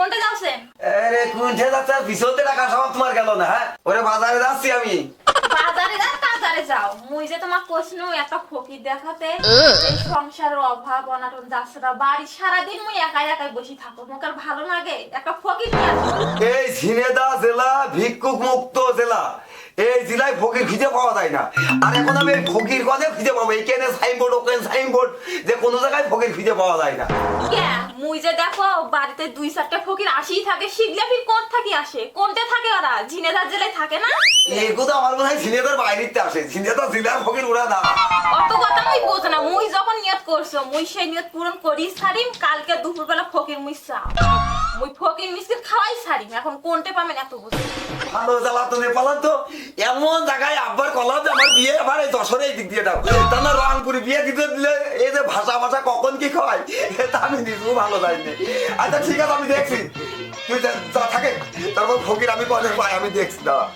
কোনটা যাচ্ছেন আরে কোনটা যাচ্ছে? পিছনতে টাকা সব তোমার গেল না হ্যাঁ? ওরে বাজারে যাচ্ছি আমি। মুই যে তোমার কোশনু একটা ফকির দেখাতে এই সংসারের অভাব অনাটন যাচ্ছে না বাড়ি সারাদিন মুই একাই একাই বসে থাকো মুখ আর ভালো লাগে একটা ফকির নিয়ে এই ঝিনেদা জেলা ভিক্ষুক মুক্ত জেলা। এই জেলায় ফকির খুঁজে পাওয়া যায় না। আর এখন আমি এই ফকির কনে খুঁজে পাবো। এইখানে সাইনবোর্ড ওখানে সাইনবোর্ড যে কোনো জায়গায় ফকির খুঁজে পাওয়া যায় না। মুই যে দেখো বাড়িতে দুই চারটা ফকির আসিই থাকে শিখলে ফির কোন থাকি আসে? কোনটা ঝিনেদার জেলায় থাকে না? এগুলো আমার মনে হয় ঝিনেদার বাইরেতে আসে। ঝিনেদার জেলার ফকির উড়া না। অত কথা মুই বোঝ না। মুই যখন নিয়ত করছ মুই সেই নিয়ত পূরণ করিস সারিম। কালকে দুপুরবেলা ফকির মুই চাও। মুই ফকির মিষ্টির খাওয়াই সারিম এখন কোনটা পাবেন এত বুঝি ভালো জ্বালা তো নেপালান তো। এমন জায়গায় আব্বার কলাম যে আমার বিয়ে আবার এই দশরে এই দিক দিয়ে দাও। তা না রংপুরে বিয়ে দিতে দিলে, এই যে ভাষা ভাষা কখন কি খাওয়াই এটা আমি নিজেও ভালো যাইনি আচ্ছা ঠিক আছে, আমি দেখছি। তুই যা থাকে, তারপর ফকির আমি কলেজ পাই, আমি দেখছি, দাঁড়া।